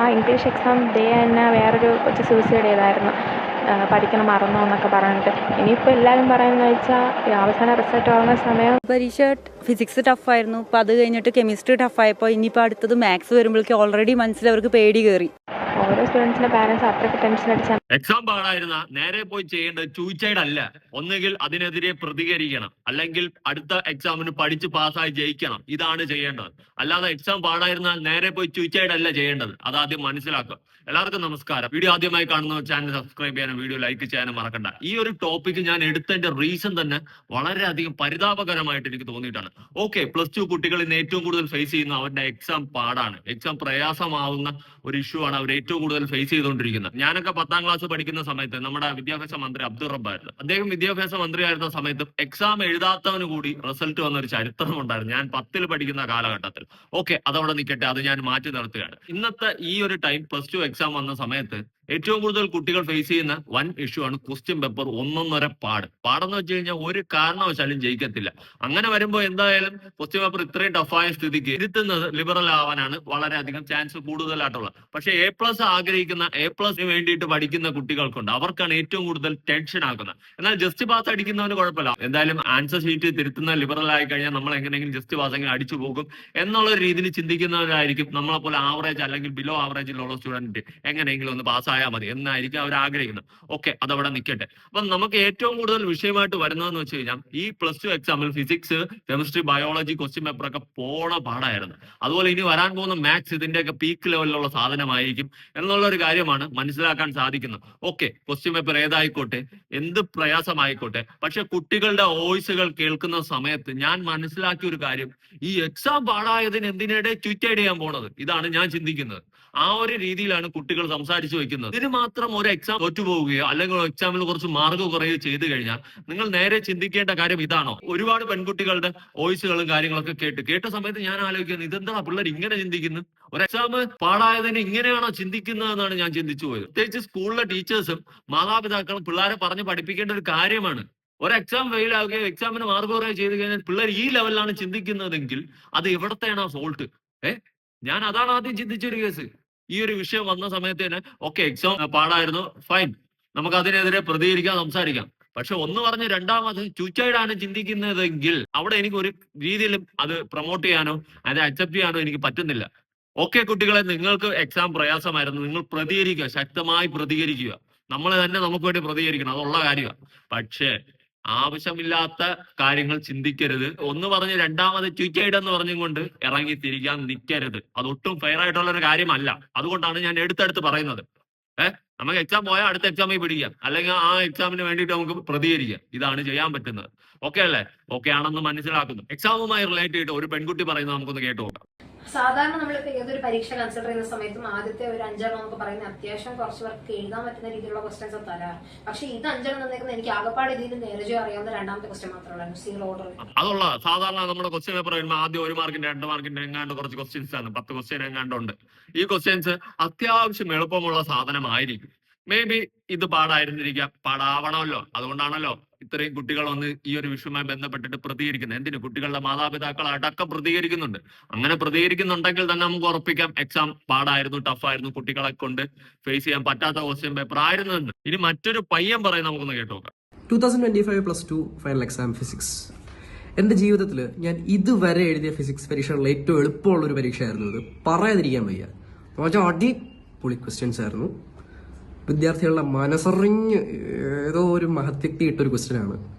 ആ English exam day തന്നെ വേറൊരു കൊച്ച് സൂസൈഡ് ചെയ്തായിരുന്നു. പഠിക്കണം മറന്നു എന്നൊക്കെ പറഞ്ഞിട്ട്. ഇനിയിപ്പോൾ എല്ലാവരും പറയുന്നത് വെച്ചാൽ അവസാന റിസൾട്ട് വന്ന സമയം പരീക്ഷ ഫിസിക്സ് ടഫായിരുന്നു അപ്പോൾ അത് കഴിഞ്ഞിട്ട് കെമിസ്ട്രി ടഫായപ്പോൾ ഇനിയിപ്പോൾ അടുത്തത് മാത്സ് വരുമ്പോഴേക്കും ഓൾറെഡി മനസ്സിൽ അവർക്ക് പേടി കയറി ഓരോ സ്റ്റുഡൻസിന്റെ പാരന്റ്സ് അത്രയ്ക്ക് ടെൻഷൻ അടിച്ചാൽ എക്സാം പാടായിരുന്ന നേരെ പോയി ചെയ്യേണ്ടത് സൂയിസൈഡ് അല്ല. ഒന്നുകിൽ അതിനെതിരെ പ്രതികരിക്കണം. അല്ലെങ്കിൽ അടുത്ത എക്സാമിന് പഠിച്ച് പാസ്സായി ജയിക്കണം. ഇതാണ് ചെയ്യേണ്ടത്. അല്ലാതെ എക്സാം പാടായിരുന്നാൽ നേരെ പോയി സൂയിസൈഡ് അല്ല ചെയ്യേണ്ടത്. അത് ആദ്യം മനസ്സിലാക്കുക. എല്ലാവർക്കും നമസ്കാരം. വീഡിയോ ആദ്യമായി കാണുന്ന ചാനൽ സബ്സ്ക്രൈബ് ചെയ്യാനും വീഡിയോ ലൈക്ക് ചെയ്യാനും മറക്കണ്ട. ഈ ഒരു ടോപ്പിക് ഞാൻ എടുത്തതിന്റെ റീസൺ തന്നെ വളരെയധികം പരിതാപകരമായിട്ട് എനിക്ക് തോന്നിയിട്ടാണ്. ഓക്കെ പ്ലസ് ടു കുട്ടികൾ ഇന്ന് ഏറ്റവും കൂടുതൽ ഫേസ് ചെയ്യുന്ന അവരുടെ എക്സാം പാടാണ്. എക്സാം പ്രയാസമാവുന്ന ഒരു ഇഷ്യൂ ആണ് അവർ ഏറ്റവും കൂടുതൽ ഫേസ് ചെയ്തുകൊണ്ടിരിക്കുന്നത്. ഞാനൊക്കെ പത്താം ക്ലാസ് പഠിക്കുന്ന സമയത്ത് നമ്മുടെ വിദ്യാഭ്യാസ മന്ത്രി അബ്ദുൾ റബ്ബായിരുന്നു അദ്ദേഹം വിദ്യാഭ്യാസ മന്ത്രിയായിരുന്ന സമയത്ത് എക്സാം എഴുതാത്തവന് കൂടി റിസൾട്ട് വന്ന ഒരു ചരിത്രം ഉണ്ടായിരുന്നു. ഞാൻ പത്തിൽ പഠിക്കുന്ന കാലഘട്ടത്തിൽ. ഓക്കെ അതവിടെ നിൽക്കട്ടെ അത് ഞാൻ മാറ്റി നിർത്തുകയാണ്. ഇന്നത്തെ ഈ ഒരു ടൈം പ്ലസ് ടു എക്സാം വന്ന സമയത്ത് ഏറ്റവും കൂടുതൽ കുട്ടികൾ ഫേസ് ചെയ്യുന്ന വൻ ഇഷ്യൂ ആണ് ക്വസ്റ്റ്യൻ പേപ്പർ ഒന്നൊന്നര പാട്. പാടെന്ന് വെച്ച് കഴിഞ്ഞാൽ ഒരു കാരണവശാലും ജയിക്കത്തില്ല. അങ്ങനെ വരുമ്പോൾ എന്തായാലും ക്വസ്റ്റ്യൻ പേപ്പർ ഇത്രയും ടഫായ സ്ഥിതിക്ക് ഇരുത്തുന്നത് ലിബറൽ ആവാനാണ് വളരെയധികം ചാൻസ് കൂടുതലായിട്ടുള്ളത്. പക്ഷെ എ പ്ലസ് ആഗ്രഹിക്കുന്ന എ പ്ലസിന് വേണ്ടിയിട്ട് പഠിക്കുന്ന കുട്ടികൾക്കുണ്ട്. അവർക്കാണ് ഏറ്റവും കൂടുതൽ ടെൻഷൻ ആക്കുന്നത് എന്നാൽ ജസ്റ്റ് പാസ് അടിക്കുന്നവന് കുഴപ്പമില്ല. എന്തായാലും ആൻസർ ഷീറ്റ് തിരുത്തുന്ന ലിബറൽ ആയി കഴിഞ്ഞാൽ നമ്മൾ എങ്ങനെയെങ്കിലും ജസ്റ്റ് പാസ് എങ്ങനെ അടിച്ചു പോകും എന്നുള്ള രീതിയിൽ ചിന്തിക്കുന്നവരായിരിക്കും നമ്മളെ പോലെ ആവറേജ് അല്ലെങ്കിൽ ബിലോ ആവറേജിലുള്ള സ്റ്റുഡന്റ് എങ്ങനെയെങ്കിലും ഒന്ന് പാസ്സായാൽ മതി എന്നായിരിക്കും അവർ ആഗ്രഹിക്കുന്നത്. ഓക്കെ അതവിടെ നിൽക്കട്ടെ. അപ്പൊ നമുക്ക് ഏറ്റവും കൂടുതൽ വിഷയമായിട്ട് വരുന്നതെന്ന് വെച്ച് കഴിഞ്ഞാൽ ഈ പ്ലസ് ടു എക്സാമിൽ physics chemistry biology question paper ഒക്കെ പോണ പാടായിരുന്നു. അതുപോലെ ഇനി വരാൻ പോകുന്ന മാത്സ് ഇതിന്റെയൊക്കെ പീക്ക് ലെവലിലുള്ള സാധനമായിരിക്കും എന്നുള്ള ഒരു കാര്യമാണ് മനസ്സിലാക്കാൻ സാധിക്കുന്നത്. ഓക്കെ ക്വസ്റ്റ്യൻ പേപ്പർ ഏതായിക്കോട്ടെ? എന്ത് പ്രയാസമായിക്കോട്ടെ? പക്ഷെ കുട്ടികളുടെ വോയിസുകൾ കേൾക്കുന്ന സമയത്ത് ഞാൻ മനസ്സിലാക്കിയ ഒരു കാര്യം ഈ എക്സാം പാടായതിന് എന്തിനിടെ ട്വിറ്റ് ചെയ്യാൻ പോണത്? ഇതാണ് ഞാൻ ചിന്തിക്കുന്നത്. ആ ഒരു രീതിയിലാണ് കുട്ടികൾ സംസാരിച്ചു വെക്കുന്നത്. ഇതിന് മാത്രം ഒരു എക്സാം തോറ്റുപോവുകയോ അല്ലെങ്കിൽ എക്സാമിൽ കുറച്ച് മാർക്ക് കുറയുകയോ ചെയ്തു കഴിഞ്ഞാൽ നിങ്ങൾ നേരെ ചിന്തിക്കേണ്ട കാര്യം ഇതാണോ? ഒരുപാട് പെൺകുട്ടികളുടെ വോയിസുകളും കാര്യങ്ങളൊക്കെ കേട്ട് കേട്ട സമയത്ത് ഞാൻ ആലോചിക്കുന്നത് ഇതെന്താ പിള്ളേർ ഇങ്ങനെ ചിന്തിക്കുന്നു? ഒരു എക്സാം പാടായതിന് ഇങ്ങനെയാണോ ചിന്തിക്കുന്നതെന്നാണ് ഞാൻ ചിന്തിച്ചു പോയത്. പ്രത്യേകിച്ച് സ്കൂളിലെ ടീച്ചേഴ്സും മാതാപിതാക്കളും പിള്ളേരെ പറഞ്ഞ് പഠിപ്പിക്കേണ്ട ഒരു കാര്യമാണ്. ഒരു എക്സാം ഫെയിൽ ആവുകയോ എക്സാമിന് മാർക്ക് കുറയുകയോ ചെയ്തു കഴിഞ്ഞാൽ പിള്ളേർ ഈ ലെവലിലാണ് ചിന്തിക്കുന്നതെങ്കിൽ അത് എവിടത്തെയാണ് ആ ഫോൾട്ട് ഏഹ് ഞാൻ അതാണ് ആദ്യം ചിന്തിച്ചൊരു കേസ് ഈ ഒരു വിഷയം വന്ന സമയത്ത് തന്നെ ഓക്കെ എക്സാം പാടായിരുന്നു ഫൈൻ നമുക്ക് അതിനെതിരെ പ്രതികരിക്കാം സംസാരിക്കാം. പക്ഷെ ഒന്ന് പറഞ്ഞ് രണ്ടാമത് ചൂച്ചയിടാണ് ചിന്തിക്കുന്നതെങ്കിൽ അവിടെ എനിക്ക് ഒരു രീതിയിലും അത് പ്രൊമോട്ട് ചെയ്യാനോ അത് അക്സെപ്റ്റ് ചെയ്യാനോ എനിക്ക് പറ്റുന്നില്ല. ഓക്കെ കുട്ടികളെ നിങ്ങൾക്ക് എക്സാം പ്രയാസമായിരുന്നു. നിങ്ങൾ പ്രതികരിക്കുക ശക്തമായി പ്രതികരിക്കുക. നമ്മളെ തന്നെ നമുക്ക് വേണ്ടി പ്രതികരിക്കണം. അതുള്ള കാര്യമാണ്. പക്ഷേ ആവശ്യമില്ലാത്ത കാര്യങ്ങൾ ചിന്തിക്കരുത്. ഒന്ന് പറഞ്ഞ് രണ്ടാമത് ട്വിറ്റൈഡ് എന്ന് പറഞ്ഞും കൊണ്ട് ഇറങ്ങി തിരിക്കാൻ നിൽക്കരുത് അത് ഒട്ടും ഫെയർ ആയിട്ടുള്ള ഒരു കാര്യമല്ല. അതുകൊണ്ടാണ് ഞാൻ എടുത്തെടുത്ത് പറയുന്നത്. ഏഹ് നമുക്ക് എക്സാം പോയാൽ അടുത്ത എക്സാമിൽ പിടിക്കാം. അല്ലെങ്കിൽ ആ എക്സാമിന് വേണ്ടിയിട്ട് നമുക്ക് പ്രതികരിക്കാം. ഇതാണ് ചെയ്യാൻ പറ്റുന്നത്. ഓക്കെ അല്ലേ? ഓക്കെ ആണെന്ന് മനസ്സിലാക്കുന്നു. എക്സാമുമായി റിലേറ്റ് ചെയ്തിട്ട് ഒരു പെൺകുട്ടി പറയുന്നത് നമുക്കൊന്ന് കേട്ടു നോക്കാം. സാധാരണ നമ്മളിപ്പോ ഏതൊരു പരീക്ഷ കൺസിഡർ ചെയ്യുന്ന സമയത്തും ആദ്യത്തെ ഒരു അഞ്ചെണ്ണം നമുക്ക് പറയുന്ന അത്യാവശ്യം കുറച്ച് പേർക്ക് എഴുതാൻ പറ്റുന്ന രീതിയിലുള്ള ക്വസ്റ്റൻസ് തരാം. പക്ഷെ ഇത് അഞ്ചെണ്ണം തന്നേക്കുന്ന എനിക്ക് ആകപ്പാട് ഇതിന് നേരജോ അറിയാവുന്ന രണ്ടാമത്തെ ക്വസ്റ്റൻ മാത്രമല്ല സീറോ ഓർഡർ അതുള്ള സാധാരണ നമ്മുടെ ക്വസ്റ്റ്യൻ പേപ്പർ വരുമ്പോൾ ആദ്യം ഒരു മാർക്കിന്റെ രണ്ട് മാർക്കിന്റെ എങ്ങാണ്ട് കുറച്ച് ക്വസ്റ്റ്യൻസ് ആണ്. പത്ത് ക്വസ്റ്റ്യൻ എങ്ങാണ്ടുണ്ട് ഈ ക്വസ്റ്റ്യൻസ് അത്യാവശ്യം എളുപ്പമുള്ള സാധനമായിരിക്കും. മേ ബി ഇത് പാടായിരുന്നിരിക്കാം. പാടാവണമല്ലോ. അതുകൊണ്ടാണല്ലോ ഇത്രയും കുട്ടികൾ വന്ന് ഈ ഒരു വിഷയവുമായി ബന്ധപ്പെട്ടിട്ട് പ്രതികരിക്കുന്നത്. എന്തിനു? കുട്ടികളുടെ മാതാപിതാക്കൾ അടക്കം പ്രതികരിക്കുന്നുണ്ട്. അങ്ങനെ പ്രതികരിക്കുന്നുണ്ടെങ്കിൽ തന്നെ നമുക്ക് ഉറപ്പിക്കാം. എക്സാം പാടായിരുന്നു ടഫായിരുന്നു കുട്ടികളെ കൊണ്ട് ഫേസ് ചെയ്യാൻ പറ്റാത്ത ക്വസ്റ്റ്യൻ പേപ്പർ ആയിരുന്നു എന്ന്. ഇനി മറ്റൊരു പയ്യൻ പറയും നമുക്കൊന്ന് കേട്ടു നോക്കാം two thousand twenty five plus two final exam physics എന്റെ ജീവിതത്തിൽ ഞാൻ ഇതുവരെ എഴുതിയ ഫിസിക്സ് പരീക്ഷകളിൽ ഏറ്റവും എളുപ്പമുള്ള ഒരു പരീക്ഷയായിരുന്നു ഇത്. പറയാതിരിക്കാൻ വയ്യ. വെച്ചാൽ അടിപൊളി ക്വസ്റ്റ്യൻസ് ആയിരുന്നു. വിദ്യാർത്ഥികളുടെ മനസ്സറിഞ്ഞ് ഏതോ ഒരു മഹത്യക്തി ഇട്ടൊരു ക്വസ്റ്റ്യനാണ്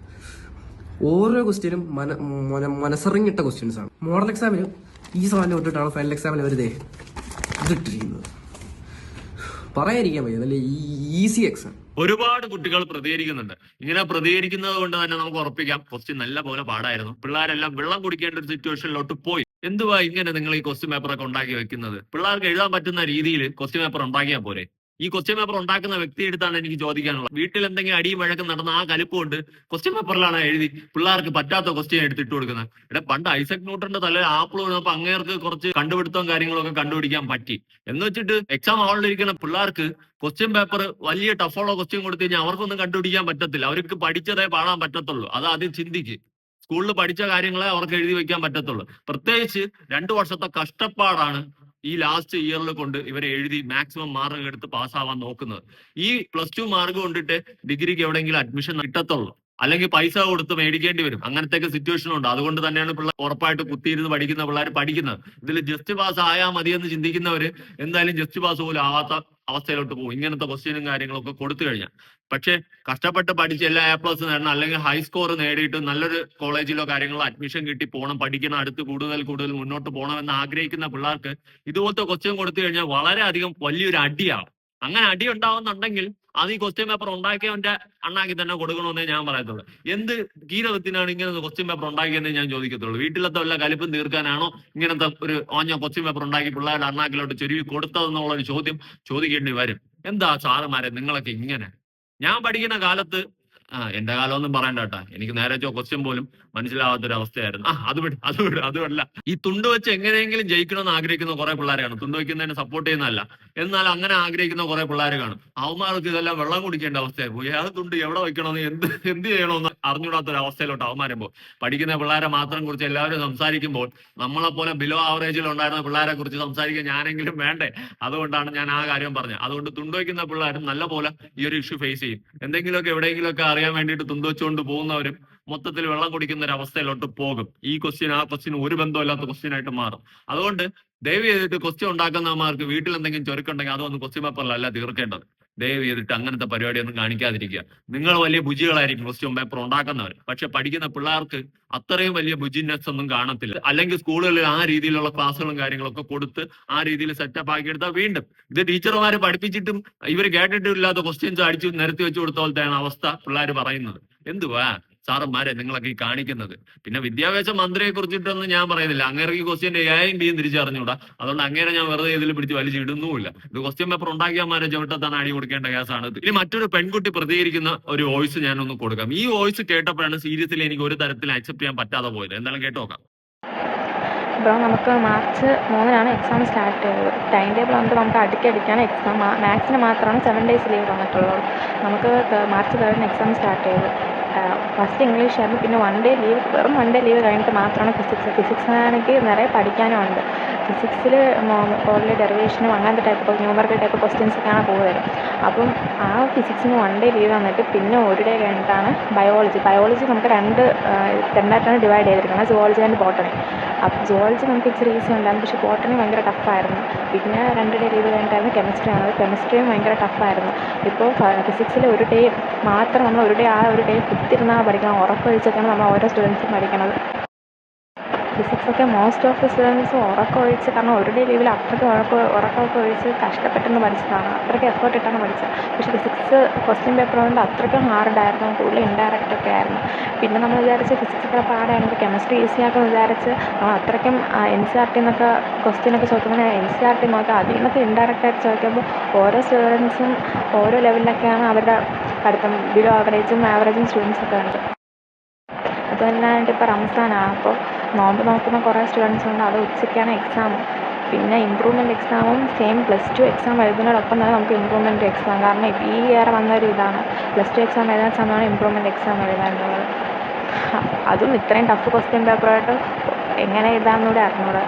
ഓരോ ക്വസ്റ്റ്യനും മന മന- മനസ്സറിഞ്ഞിട്ട ക്വസ്റ്റ്യൻസ് ആണ്. മോഡൽ എക്സാമിന് ഈ സാധനം ഇട്ടിട്ടാണ് ഫൈനൽ എക്സാമിന് അവർ ഇതേ ഇതിട്ടിരിക്കുന്നത്. പറയാതിരിക്കാൻ വയ്യ അതല്ലേ ഈസി എക്സാം ഒരുപാട് കുട്ടികൾ പ്രതികരിക്കുന്നുണ്ട്. ഇങ്ങനെ പ്രതികരിക്കുന്നത് കൊണ്ട് തന്നെ നമുക്ക് ഉറപ്പിക്കാം. ക്വസ്റ്റ്യൻ നല്ല പോലെ പാടായിരുന്നു. പിള്ളേരെല്ലാം വെള്ളം കുടിക്കേണ്ട ഒരു സിറ്റുവേഷനിലോട്ട് പോയി. എന്തുവാ ഇങ്ങനെ നിങ്ങൾ ഈ ക്വസ്റ്റ്യൻ പേപ്പറൊക്കെ ഉണ്ടാക്കി വെക്കുന്നത്? പിള്ളേർക്ക് എഴുതാൻ പറ്റുന്ന രീതിയിൽ ക്വസ്റ്റ്യൻ പേപ്പർ ഉണ്ടാക്കിയാൽ പോരെ? ഈ ക്വസ്റ്റ്യൻ പേപ്പർ ഉണ്ടാക്കുന്ന വ്യക്തി എടുത്താണ് എനിക്ക് ചോദിക്കാനുള്ളത്. വീട്ടിൽ എന്തെങ്കിലും അടിയും വഴക്കം നടന്ന ആ കലിപ്പ് കൊണ്ട് ക്വസ്റ്റ്യൻ പേപ്പറിലാണ് എഴുതി പിള്ളേർക്ക് പറ്റാത്ത ക്വസ്റ്റ്യൻ എടുത്തിട്ട് കൊടുക്കുന്നത്. ഇവിടെ പണ്ട് ഐസക് ന്യൂട്ടന്റെ തലയിൽ ആപ്പിൾ വീണപ്പോ അങ്ങേർക്ക് കുറച്ച് കണ്ടുപിടുത്തവും കാര്യങ്ങളൊക്കെ കണ്ടുപിടിക്കാൻ പറ്റി. എന്ന് വെച്ചിട്ട് എക്സാം ഹാളിലിരിക്കുന്ന പിള്ളേർക്ക് ക്വസ്റ്റ്യൻ പേപ്പർ വലിയ ടഫുള്ള ക്വസ്റ്റ്യൻ കൊടുത്തു കഴിഞ്ഞാൽ അവർക്കൊന്നും കണ്ടുപിടിക്കാൻ പറ്റത്തില്ല. അവർക്ക് പഠിച്ചതേ പാടാൻ പറ്റത്തുള്ളൂ. അത് ആദ്യം ചിന്തിക്ക്. സ്കൂളിൽ പഠിച്ച കാര്യങ്ങളെ അവർക്ക് എഴുതി വെക്കാൻ പറ്റത്തുള്ളൂ. പ്രത്യേകിച്ച് രണ്ടു വർഷത്തെ കഷ്ടപ്പാടാണ് ഈ ലാസ്റ്റ് ഇയറിൽ കൊണ്ട് ഇവരെ എഴുതി മാക്സിമം മാർക്ക് എടുത്ത് പാസ്സാവാൻ നോക്കുന്നത്. ഈ പ്ലസ് ടു മാർക്ക് കൊണ്ടിട്ട് ഡിഗ്രിക്ക് എവിടെയെങ്കിലും അഡ്മിഷൻ കിട്ടത്തുള്ളൂ. അല്ലെങ്കിൽ പൈസ കൊടുത്ത് മേടിക്കേണ്ടി വരും. അങ്ങനത്തെ സിറ്റുവേഷൻ ഉണ്ട്. അതുകൊണ്ട് തന്നെയാണ് പിള്ളേർ ഉറപ്പായിട്ട് കുത്തിയിരുന്ന് പഠിക്കുന്ന പിള്ളേർ പഠിക്കുന്നത്. ഇതിൽ ജസ്റ്റ് പാസ് ആയാൽ മതിയെന്ന് ചിന്തിക്കുന്നവര് എന്തായാലും ജസ്റ്റ് പാസ് പോലും ആവാത്ത അവസ്ഥയിലോട്ട് പോകും. ഇങ്ങനത്തെ ക്വസ്റ്റ്യനും കാര്യങ്ങളൊക്കെ കൊടുത്തു കഴിഞ്ഞാൽ. പക്ഷെ കഷ്ടപ്പെട്ട് പഠിച്ച് എല്ലാ എ പ്ലസ് നേടണം അല്ലെങ്കിൽ ഹൈ സ്കോർ നേടിയിട്ട് നല്ലൊരു കോളേജിലോ കാര്യങ്ങളോ അഡ്മിഷൻ കിട്ടി പോകണം പഠിക്കണം അടുത്ത് കൂടുതൽ കൂടുതൽ മുന്നോട്ട് പോകണം എന്ന് ആഗ്രഹിക്കുന്ന പിള്ളേർക്ക് ഇതുപോലത്തെ ക്വസ്റ്റ്യൻ കൊടുത്തു കഴിഞ്ഞാൽ വളരെയധികം വലിയൊരു അടിയാവും. അങ്ങനെ അടി ഉണ്ടാവുന്നുണ്ടെങ്കിൽ അത് ഈ ക്വസ്റ്റ്യൻ പേപ്പർ ഉണ്ടാക്കിയവന്റെ അണ്ണാക്കി തന്നെ കൊടുക്കണമെന്നേ ഞാൻ പറയത്തുള്ളൂ. എന്ത് കീരവത്തിനാണ് ഇങ്ങനെ ക്വസ്റ്റ്യൻ പേപ്പർ ഉണ്ടാക്കിയെന്നേ ഞാൻ ചോദിക്കത്തുള്ളൂ. വീട്ടിലത്തെ വല്ല കലിപ്പും തീർക്കാനാണോ ഇങ്ങനത്തെ ഒരു ഓഞ്ഞ ക്വസ്റ്റ്യൻ പേപ്പർ ഉണ്ടാക്കി പിള്ളേരുടെ അണ്ണാക്കിലോട്ട് ചുരുവി കൊടുത്തതെന്നുള്ള ഒരു ചോദ്യം ചോദിക്കേണ്ടി വരും. എന്താ സാറുമാരെ നിങ്ങളൊക്കെ ഇങ്ങനെ? ഞാൻ പഠിക്കുന്ന കാലത്ത് ആ എന്റെ കാലമൊന്നും പറയണ്ട കേട്ടാ. എനിക്ക് നേരെ ക്വസ്റ്റ്യൻ പോലും മനസ്സിലാവാത്തൊരവസ്ഥയായിരുന്നു. ആ അത് വിട് അത് വിട് അതുമല്ല ഈ തുണ്ട് വെച്ച് എങ്ങനെയെങ്കിലും ജയിക്കണമെന്ന് ആഗ്രഹിക്കുന്ന കുറെ പിള്ളേരാണ്. തുണ്ട് വെക്കുന്നതിനെ സപ്പോർട്ട് ചെയ്യുന്നതല്ല. എന്നാൽ അങ്ങനെ ആഗ്രഹിക്കുന്ന കുറെ പിള്ളേർ കാണും. അവന്മാർക്ക് ഇതെല്ലാം വെള്ളം കുടിക്കേണ്ട അവസ്ഥയായി പോയി. ഏത് തുണ്ട് എവിടെ വെക്കണമെന്ന് എന്ത് എന്ത് ചെയ്യണമെന്ന് അവസ്ഥയിലോട്ട് അവന്മാരുമ്പോൾ പഠിക്കുന്ന പിള്ളേരെ മാത്രം കുറിച്ച് എല്ലാവരും സംസാരിക്കുമ്പോൾ നമ്മളെ പോലെ ബിലോ ആവറേജിൽ ഉണ്ടായിരുന്ന പിള്ളേരെ കുറിച്ച് സംസാരിക്കാൻ ഞാനെങ്കിലും വേണ്ടേ? അതുകൊണ്ടാണ് ഞാൻ ആ കാര്യം പറഞ്ഞത്. അതുകൊണ്ട് തുണ്ട് വയ്ക്കുന്ന പിള്ളേരും നല്ല പോലെ ഈ ഒരു ഇഷ്യൂ ഫേസ് ചെയ്യും. എന്തെങ്കിലുമൊക്കെ എവിടെയെങ്കിലുമൊക്കെ അറിയാൻ വേണ്ടിയിട്ട് തുണ്ട് വെച്ചുകൊണ്ട് പോകുന്നവരും മൊത്തത്തിൽ വെള്ളം കുടിക്കുന്ന ഒരു അവസ്ഥയിലോട്ട് പോകും. ഈ ക്വസ്റ്റ്യൻ ആ ക്വസ്റ്റ്യൻ ഒരു ബന്ധമില്ലാത്ത ക്വസ്റ്റ്യൻ ആയിട്ട് മാറും. അതുകൊണ്ട് ദയവ് ചെയ്തിട്ട് ക്വസ്റ്റ്യൻ ഉണ്ടാക്കുന്നവന്മാർക്ക് വീട്ടിൽ എന്തെങ്കിലും ചുരുക്കുണ്ടെങ്കിൽ അത് ഒന്ന് ക്വസ്റ്റ്യൻ പേപ്പറിലല്ല തീർക്കേണ്ടത്. ദയവ് ചെയ്തിട്ട് അങ്ങനത്തെ പരിപാടിയൊന്നും കാണിക്കാതിരിക്കുക. നിങ്ങൾ വലിയ ബുജികളായിരിക്കും ക്വസ്റ്റ്യൻ പേപ്പർ ഉണ്ടാക്കുന്നവർ പക്ഷെ പഠിക്കുന്ന പിള്ളേർക്ക് അത്രയും വലിയ ബുജിനെസ് ഒന്നും കാണത്തില്ല. അല്ലെങ്കിൽ സ്കൂളുകളിൽ ആ രീതിയിലുള്ള ക്ലാസ്സുകളും കാര്യങ്ങളൊക്കെ കൊടുത്ത് ആ രീതിയിൽ സെറ്റപ്പ് ആക്കിയെടുത്താൽ വീണ്ടും ഇത് ടീച്ചർമാര് പഠിപ്പിച്ചിട്ടും ഇവർ കേട്ടിട്ടില്ലാത്ത ക്വസ്റ്റ്യൻസ് അടിച്ചു നിരത്തി വെച്ചു കൊടുത്ത പോലത്തെയാണ് അവസ്ഥ പിള്ളേർ പറയുന്നത്. എന്തുവാ? സാറന്മാരെ നിങ്ങളൊക്കെ ഈ കാണിക്കുന്നത്. പിന്നെ വിദ്യാഭ്യാസ മന്ത്രിയെ കുറിച്ചിട്ടൊന്നും ഞാൻ പറയുന്നില്ല. അങ്ങനെ ഈ ക്വസ്റ്റ്യന്റെ എയും ബിയും തിരിച്ചറിഞ്ഞൂടാ. അതുകൊണ്ട് അങ്ങനെ ഞാൻ വെറുതെ ഇതിൽ പിടിച്ച് വലിച്ചിടുന്നുമില്ല ഇത് ക്വസ്റ്റ്യൻ പേപ്പർ ഉണ്ടാക്കിയമാരെ ചവിട്ടത്താണ് അടി കൊടുക്കേണ്ട കേസാണ്. ഇനി മറ്റൊരു പെൺകുട്ടി പ്രതികരിക്കുന്ന ഒരു വോയിസ് ഞാനൊന്ന് കൊടുക്കാം. ഈ വോയിസ് കേട്ടപ്പോഴാണ് സീരിയസിൽ എനിക്ക് ഒരു തരത്തിൽ അക്സെപ്റ്റ് ചെയ്യാൻ പറ്റാതെ പോയത്. എന്തായാലും കേട്ടോക്കാം ഇപ്പോൾ നമുക്ക് മാർച്ച് മൂന്നിനാണ് എക്സാം സ്റ്റാർട്ട് ചെയ്തത് ടൈം ടേബിൾ വന്നിട്ട് നമുക്ക് അടുക്കടിക്കാണ് എക്സാം മാത്സിന് മാത്രമാണ് സെവൻ ഡേയ്സ് ലീവ് വന്നിട്ടുള്ളത്. നമുക്ക് മാർച്ച് തേർഡിന് എക്സാം സ്റ്റാർട്ട് ചെയ്തത് ഫസ്റ്റ് ഇംഗ്ലീഷ് ആയിരുന്നു. പിന്നെ വൺ ഡേ ലീവ് വെറും വൺ ഡേ ലീവ് കഴിഞ്ഞിട്ട് മാത്രമാണ് ഫിസിക്സ് ഫിസിക്സ് ആണെങ്കിൽ നിറയെ പഠിക്കാനും ഉണ്ട്. ഫിസിക്സിൽ ഓൾറെഡി ഡെറിവേഷനും അങ്ങനത്തെ ടൈപ്പ് ന്യൂമറിക്കൽ ടൈപ്പ് ക്വസ്റ്റ്യൻസ് ഒക്കെയാണ് കൂടുതലും. അപ്പം ആ ഫിസിക്സിന് വൺ ഡേ ലീവ് തന്നിട്ട് പിന്നെ ഒരു ഡേ കഴിഞ്ഞിട്ടാണ് ബയോളജി ബയോളജി നമുക്ക് രണ്ട് രണ്ടായിട്ടാണ് ഡിവൈഡ് ചെയ്തിരിക്കുന്നത്. സുവോളജി ആൻഡ് ബോട്ടണി അപ്പം സുവോളജി നമുക്ക് ഇച്ചിരി ഈസി ഉണ്ടായിരുന്നു. പക്ഷേ ബോട്ടണി ഭയങ്കര ടഫായിരുന്നു പിന്നെ രണ്ട് ഡേ ലീവ് കഴിഞ്ഞിട്ടായിരുന്നു കെമിസ്ട്രി ആണത് കെമിസ്ട്രിയും ഭയങ്കര ടഫായിരുന്നു ഇപ്പോൾ ഫിസിക്സിൽ ഒരു ഡേ മാത്രം നമ്മൾ ഒരു ഡേ ആ ഒരു ഡേ കുത്തിരുന്നാൽ പഠിക്കണം ഉറക്കമൊഴിച്ചൊക്കെയാണ് നമ്മൾ ഓരോ സ്റ്റുഡൻസും പഠിക്കണത്. ഫിസിക്സ് ഒക്കെ മോസ്റ്റ് ഓഫ് ദി സ്റ്റുഡൻസ് ഉറക്കം ഒഴിച്ച് കാരണം ഒരു ഡേ ലീവിൽ അത്രയ്ക്ക് ഉറക്കം ഉറക്കമൊക്കെ ഒഴിച്ച് കഷ്ടപ്പെട്ടെന്ന് പഠിച്ചതാണ് അത്രയ്ക്ക് എഫേർട്ട് ഇട്ടാണ് പഠിച്ചത്. പക്ഷേ ഫിസിക്സ് ക്വസ്റ്റ്യൻ പേപ്പർ കൊണ്ട് അത്രയ്ക്കും ഹാർഡായിരുന്നു കൂടുതൽ ഇൻഡയറക്റ്റ് ഒക്കെ ആയിരുന്നു. പിന്നെ നമ്മൾ വിചാരിച്ച് ഫിസിക്സ് ഒക്കെ പാടാണെങ്കിൽ കെമിസ്ട്രി ഈസി ആക്കുമെന്ന് വിചാരിച്ച് നമ്മൾ അത്രയ്ക്കും എൻ സി ആർ ടി എന്നൊക്കെ ക്വസ്റ്റ്യൻ ഒക്കെ ചോദിക്കുമ്പോൾ എൻ സി ആർ ടി നോക്കി. അതിൽ നിന്നൊക്കെ ഇൻഡയറക്റ്റ് ആയിട്ട് ചോദിക്കുമ്പോൾ ഓരോ സ്റ്റുഡൻസും ഓരോ ലെവലിലൊക്കെയാണ് അവരുടെ പഠിത്തം. ബിലോ ആവറേജും ആവറേജും സ്റ്റുഡൻസ് ഒക്കെ ഉണ്ട്. അതുമല്ലാണ്ട് ഇപ്പോൾ റംസാനാണ്. അപ്പോൾ നോമ്പ് നോക്കുന്ന കുറേ സ്റ്റുഡൻസ് ഉണ്ട്. അത് ഉച്ചയ്ക്കാണ് എക്സാം പിന്നെ ഇമ്പ്രൂവ്മെന്റ് എക്സാമും സെയിം പ്ലസ് ടു എക്സാം എഴുതുന്നതിനോടൊപ്പം തന്നെ നമുക്ക് ഇമ്പ്രൂവ്മെന്റ് എക്സാം കാരണം ഈ ഇയർ വന്ന ഒരു ഇതാണ്. പ്ലസ് ടു എക്സാം എഴുതുന്ന സമയമാണ് ഇമ്പ്രൂവ്മെന്റ് എക്സാം എഴുതാനുള്ളത് അതും ഇത്രയും ടഫ് ക്വസ്റ്റ്യൻ പേപ്പറായിട്ട് എങ്ങനെ എഴുതാമെന്നൂടെ അറിഞ്ഞൂടാ.